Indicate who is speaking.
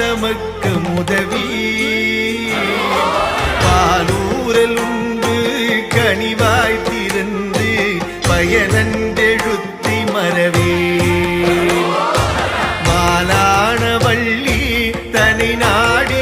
Speaker 1: தமக்கு முதவி பாலூரல் உண்டு கனிவாய் திறந்து பயனெழுத்தி மறவே. மாலான வள்ளி தனி நாடி